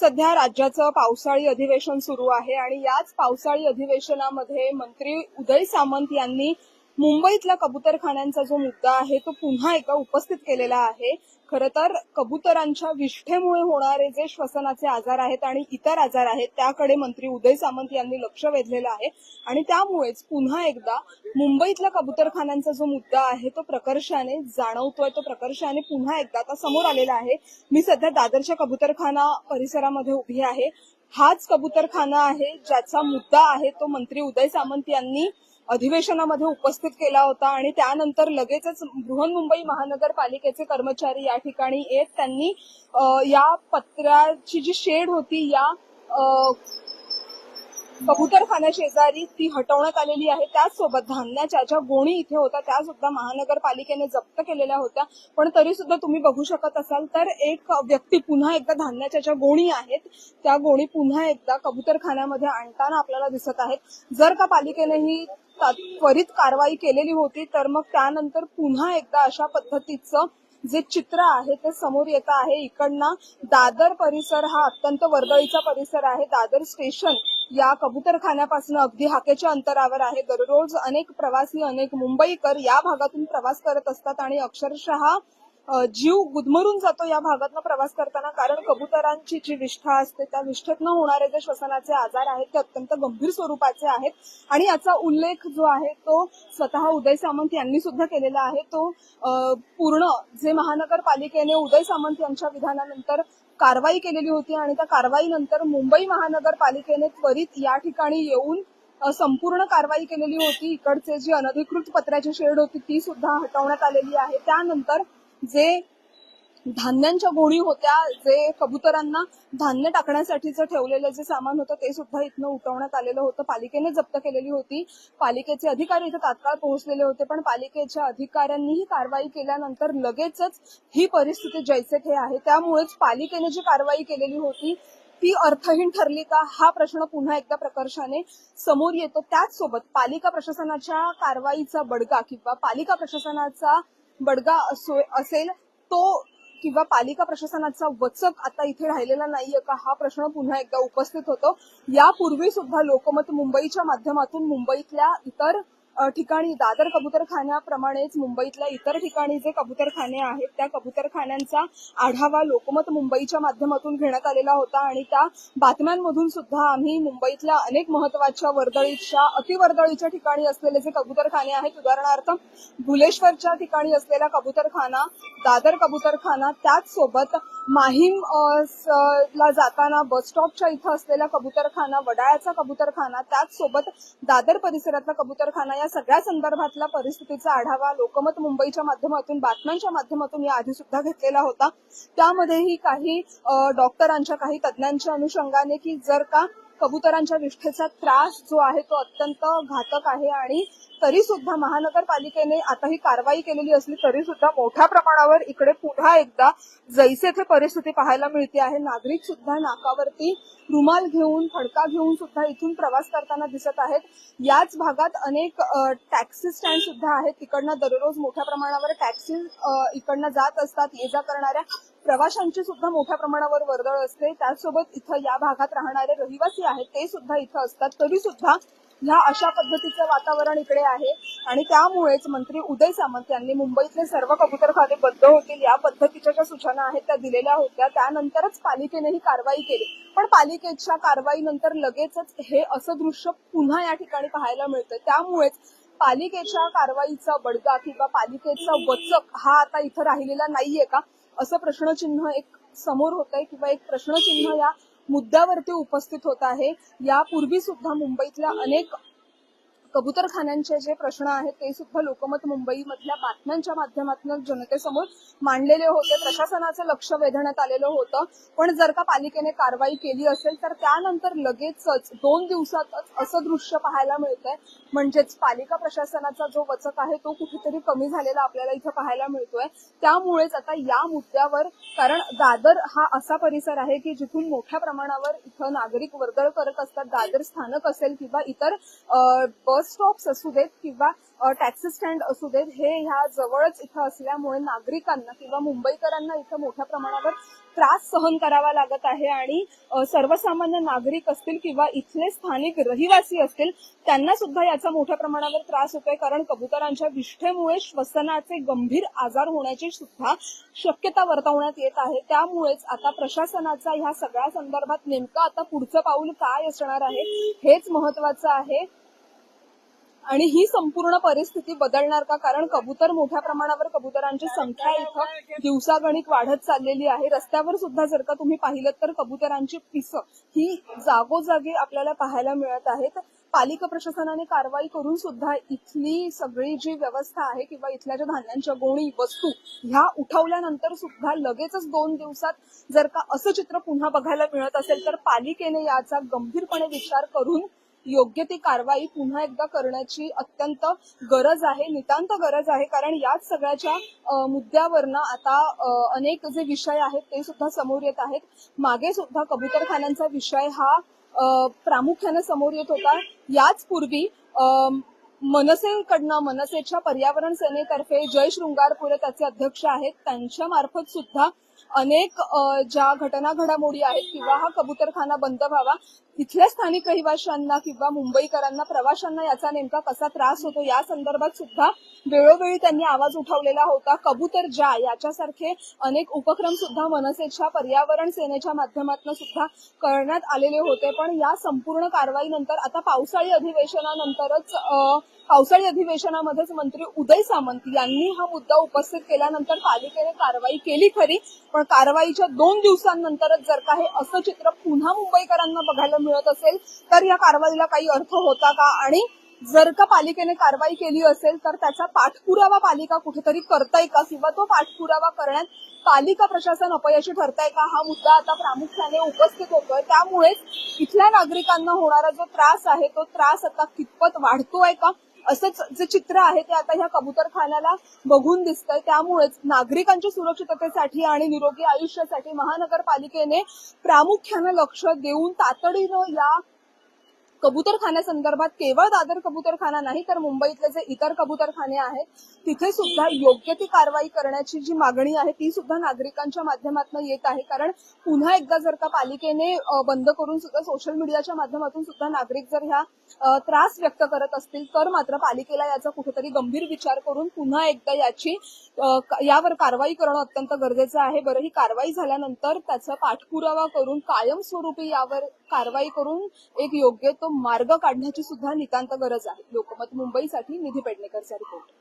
सध्या राज्याचं पावसाळी अधिवेशन सुरू आहे आणि याच पावसाळी अधिवेशनामध्ये मंत्री उदय सामंत यांनी मुंबईतला कबुतरखान्यांचा जो मुद्दा आहे तो पुन्हा एकदा उपस्थित केलेला आहे. खरं तर कबुतरांच्या विष्ठेमुळे होणारे जे श्वसनाचे आजार आहेत आणि इतर आजार आहेत त्याकडे मंत्री उदय सामंत यांनी लक्ष वेधलेलं आहे. आणि त्यामुळेच पुन्हा एकदा मुंबईतल्या कबुतरखान्यांचा जो मुद्दा आहे तो प्रकर्षाने जाणवतोय तो प्रकर्षाने पुन्हा एकदा आता समोर आलेला आहे. मी सध्या दादरच्या कबुतरखाना परिसरामध्ये उभी आहे. हाच कबुतरखाना आहे ज्याचा मुद्दा आहे तो मंत्री उदय सामंत यांनी अधिवेशनामध्ये उपस्थित केला होता आणि त्यानंतर लगेचच बृहन्मुंबई महानगरपालिकेचे कर्मचारी या ठिकाणी येत. त्यांनी या पत्र्याची जी शेड होती या अ, शेजारी ती हटवण्यात आलेली आहे. त्याचसोबत धान्याच्या ज्या गोणी इथे होत्या त्या सुद्धा महानगरपालिकेने जप्त केलेल्या होत्या. पण तरी सुद्धा तुम्ही बघू शकत असाल तर एक व्यक्ती पुन्हा एकदा धान्याच्या ज्या गोणी आहेत त्या गोणी पुन्हा एकदा कबुतरखान्यामध्ये आणताना आपल्याला दिसत आहेत. जर का पालिकेने ही त्वरित कारवाई केलेली होती तर मग त्यानंतर पुन्हा एकदा अशा पद्धतीचं जे चित्र आहे ते समोर येत आहे. इकडनं दादर परिसर हा अत्यंत वर्दळीचा परिसर आहे. दादर स्टेशन या कबुतरखान्यापासून अगदी हाकेच्या अंतरावर आहे. दररोज अनेक प्रवासी अनेक मुंबईकर या भागातून प्रवास करत असतात आणि अक्षरशः जीव गुदमरून जातो या भागातनं प्रवास करताना कारण कबुतरांची जी विष्ठा असते त्या विष्ठेतनं होणारे जे श्वसनाचे आजार आहेत ते अत्यंत गंभीर स्वरूपाचे आहेत. आणि याचा उल्लेख जो आहे तो स्वतः उदय सामंत यांनी सुद्धा केलेला आहे. तो पूर्ण जे महानगरपालिकेने उदय सामंत यांच्या विधानानंतर कारवाई केलेली होती आणि त्या कारवाईनंतर मुंबई महानगरपालिकेने त्वरित या ठिकाणी येऊन संपूर्ण कारवाई केलेली होती. इकडचे जी अनधिकृत पत्र्याची शेड होती ती सुद्धा हटवण्यात आलेली आहे. त्यानंतर जे धान्यांच्या गोणी होत्या जे कबुतरांना धान्य टाकण्यासाठीचं ठेवलेलं जे सामान होतं ते सुद्धा इथनं उठवण्यात आलेलं होतं. पालिकेने जप्त केलेली होती. पालिकेचे अधिकारी इथं तात्काळ पोहोचलेले होते पण पालिकेच्या अधिकाऱ्यांनीही कारवाई केल्यानंतर लगेचच ही परिस्थिती जैसे थे आहे. त्यामुळेच पालिकेने जी कारवाई केलेली होती ती अर्थहीन ठरली का? हा प्रश्न पुन्हा एकदा प्रकर्षाने समोर येतो. त्याचसोबत पालिका प्रशासनाच्या कारवाईचा बडगा किंवा पालिका प्रशासनाचा बडगा असो असेल तो किंवा पालिका प्रशासनाचा वचक आता इथे राहिलेला नाहीये का? हा प्रश्न पुन्हा एकदा उपस्थित होतो. यापूर्वी सुद्धा लोकमत मुंबईच्या माध्यमातून मुंबईतल्या इतर ठिकाणी दादर कबुतरखान्याप्रमाणेच मुंबईतल्या इतर ठिकाणी जे कबुतरखाने आहेत त्या कबुतरखान्यांचा आढावा लोकमत मुंबईच्या माध्यमातून घेण्यात आलेला होता आणि त्या बातम्यांमधून सुद्धा आम्ही मुंबईतल्या अनेक महत्त्वाच्या वर्दळीच्या अतिवर्दळीच्या ठिकाणी असलेले जे कबुतरखाने आहेत उदाहरणार्थ भुलेश्वरच्या ठिकाणी असलेला कबुतरखाना दादर कबुतरखाना त्याचसोबत माहीम ला जाताना बस स्टॉपच्या इथं असलेला कबुतरखाना वडाळ्याचा कबुतरखाना त्याचसोबत दादर परिसरातला कबुतरखाना या सगळ्या संदर्भातला परिस्थितीचा आढावा लोकमत मुंबईच्या माध्यमातून बातम्यांच्या माध्यमातून या आधी सुद्धा घेतलेला होता. त्यामध्येही काही डॉक्टरांच्या काही तज्ज्ञांच्या अनुषंगाने की जर का कबुतरांच्या विष्ठेचा त्रास जो आहे तो अत्यंत घातक आहे आणि तरी सुद्धा महानगरपालिकेने आता ही कारवाई केलेली असली तरी सुद्धा मोठ्या प्रमाणावर इकडे पुन्हा एकदा जैसे थे परिस्थिती पाहायला मिळते आहे. नागरिक सुद्धा नाकावरती रुमाल घेऊन फडका घेऊन सुद्धा इथून प्रवास करताना दिसत आहेत. याच भागात अनेक टॅक्सी स्टँड सुद्धा आहेत. तिकडनं दररोज मोठ्या प्रमाणावर टॅक्सी इकडनं जात असतात ये जा करणाऱ्या. प्रवाशांची सुद्धा मोठ्या प्रमाणावर वर्दळ असते. त्याचसोबत इथं या भागात राहणारे रहिवासी आहेत ते सुद्धा इथं असतात. तरी सुद्धा ह्या अशा पद्धतीचं वातावरण इकडे आहे आणि त्यामुळेच मंत्री उदय सामंत यांनी मुंबईतले सर्व कबुतरखाने बंद होतील या पद्धतीच्या ज्या सूचना आहेत त्या दिलेल्या होत्या. त्यानंतरच पालिकेने ही कारवाई केली. पण पालिकेच्या कारवाईनंतर लगेचच हे असं दृश्य पुन्हा या ठिकाणी पाहायला मिळतं त्यामुळेच पालिकेच्या कारवाईचा बडगा किंवा पालिकेचा वचक हा आता इथं राहिलेला नाहीये का? असं प्रश्नचिन्ह एक समोर होत आहे किंवा एक प्रश्नचिन्ह या मुद्द्यावरती उपस्थित होत आहे. यापूर्वी सुद्धा मुंबईतल्या अनेक कबुतरखान्यांचे जे प्रश्न आहेत ते सुद्धा लोकमत मुंबईमधल्या बातम्यांच्या माध्यमातून जनतेसमोर मांडलेले होते. प्रशासनाचं लक्ष वेधण्यात आलेलं होतं. पण जर का पालिकेने कारवाई केली असेल तर त्यानंतर लगेचच दोन दिवसातच असं दृश्य पाहायला मिळतंय. म्हणजेच पालिका प्रशासनाचा जो वचक आहे तो कुठेतरी कमी झालेला आपल्याला इथं पाहायला मिळतोय. त्यामुळेच आता या मुद्द्यावर कारण दादर हा असा परिसर आहे की जिथून मोठ्या प्रमाणावर इथं नागरिक वर्दळ करत असतात दादर स्थानक असेल किंवा इतर बस स्टॉप्स असू देत किंवा टॅक्सी स्टँड असू देत हे ह्या जवळच इथं असल्यामुळे नागरिकांना किंवा मुंबईकरांना इथं मोठ्या प्रमाणावर त्रास सहन करावा लागत आहे आणि सर्वसामान्य नागरिक असतील किंवा इथले स्थानिक रहिवासी असतील त्यांना सुद्धा याचा मोठ्या प्रमाणावर त्रास होतोय. कारण कबुतरांच्या विष्ठेमुळे श्वसनाचे गंभीर आजार होण्याची सुद्धा शक्यता वर्तवण्यात येत आहे. त्यामुळेच आता प्रशासनाचा ह्या सगळ्या संदर्भात नेमकं आता पुढचं पाऊल काय असणार आहे हेच महत्वाचं आहे. आणि ही संपूर्ण परिस्थिती बदलणार का? कारण कबूतर मोठ्या प्रमाणावर कबुतरांची संख्या इथं दिवसागणिक वाढत चाललेली आहे. रस्त्यावर सुद्धा जर का तुम्ही पाहिलं तर कबुतरांची पिसं ही जागोजागी आपल्याला पाहायला मिळत आहेत. पालिका प्रशासनाने कारवाई करून सुद्धा इथली सगळी जी व्यवस्था आहे किंवा इथल्या ज्या धान्यांच्या गोणी वस्तू ह्या उठवल्यानंतर सुद्धा लगेचच दोन दिवसात जर का असं चित्र पुन्हा बघायला मिळत असेल तर पालिकेने याचा गंभीरपणे विचार करून योग्य ती कारवाई पुन्हा एकदा करण्याची अत्यंत गरज आहे नितांत गरज आहे. कारण याच सगळ्याच्या मुद्द्यावरनं आता अनेक जे विषय आहेत ते सुद्धा समोर येत आहेत. मागे सुद्धा कबूतरखान्यांचा विषय हा प्रामुख्यानं प्रामुख्याने समोर येत होता. याच पूर्वी मनसेकडनं मनसेच्या पर्यावरण सेनेतर्फे जय शृंगारपुरे त्याचे अध्यक्ष आहेत. त्यांच्या मार्फत सुद्धा अनेक ज्या घटना घडामोडी आहेत किंवा हा कबूतरखाना बंद व्हावा तिथल्या स्थानिक रहिवाशांना किंवा मुंबईकरांना प्रवाशांना याचा नेमका कसा त्रास होतो या संदर्भात सुद्धा वेळोवेळी त्यांनी आवाज उठवलेला होता. कबूतर जा याच्यासारखे अनेक उपक्रम सुद्धा मनसेच्या पर्यावरण सेनेच्या माध्यमातून सुद्धा करण्यात आलेले होते. पण या संपूर्ण कारवाईनंतर आता पावसाळी अधिवेशनानंतरच पावसाळी अधिवेशनामध्येच मंत्री उदय सामंत यांनी हा मुद्दा उपस्थित केल्यानंतर पालिकेने कारवाई केली खरी पण कारवाईच्या दोन दिवसांनंतरच जर का हे असं चित्र पुन्हा मुंबईकरांना बघायला मिळत असेल तर या कारवाईला काही अर्थ होता का? आणि जर का पालिकेने कारवाई केली असेल तर त्याचा पाठपुरावा पालिका कुठेतरी करताय का? किंवा तो पाठपुरावा करण्यात पालिका प्रशासन अपयशी ठरताय का? हा मुद्दा आता प्रामुख्याने उपस्थित होतोय. त्यामुळेच इथल्या नागरिकांना होणारा जो त्रास आहे तो त्रास आता कितपत वाढतोय का? असंच जे चित्र आहे ते आता ह्या कबूतरखान्याला बघून दिसतंय. त्यामुळेच नागरिकांच्या सुरक्षिततेसाठी आणि निरोगी आयुष्यासाठी महानगरपालिकेने प्रामुख्यानं लक्ष देऊन तातडीनं या कबूतरखान्यासंदर्भात केवळ दादर कबूतरखाना नाही तर मुंबईतले जे इतर कबूतरखाने आहेत तिथे सुद्धा योग्य ती कारवाई करण्याची जी मागणी आहे ती सुद्धा नागरिकांच्या माध्यमातून येत आहे. कारण पुन्हा एकदा जर का पालिकेने बंद करून सुद्धा सोशल मीडियाच्या माध्यमातून सुद्धा नागरिक जर ह्या त्रास व्यक्त करत असतील तर मात्र पालिकेला याचा कुठेतरी गंभीर विचार करून पुन्हा एकदा याची यावर कारवाई करणं अत्यंत गरजेचं आहे. बरं ही कारवाई झाल्यानंतर त्याचा पाठपुरावा करून कायमस्वरूपी यावर कारवाई करून एक योग्य तो मार्ग काढण्याची सुद्धा नितांत गरज आहे. लोकमत मुंबईसाठी निधी पेडणेकरचा रिपोर्ट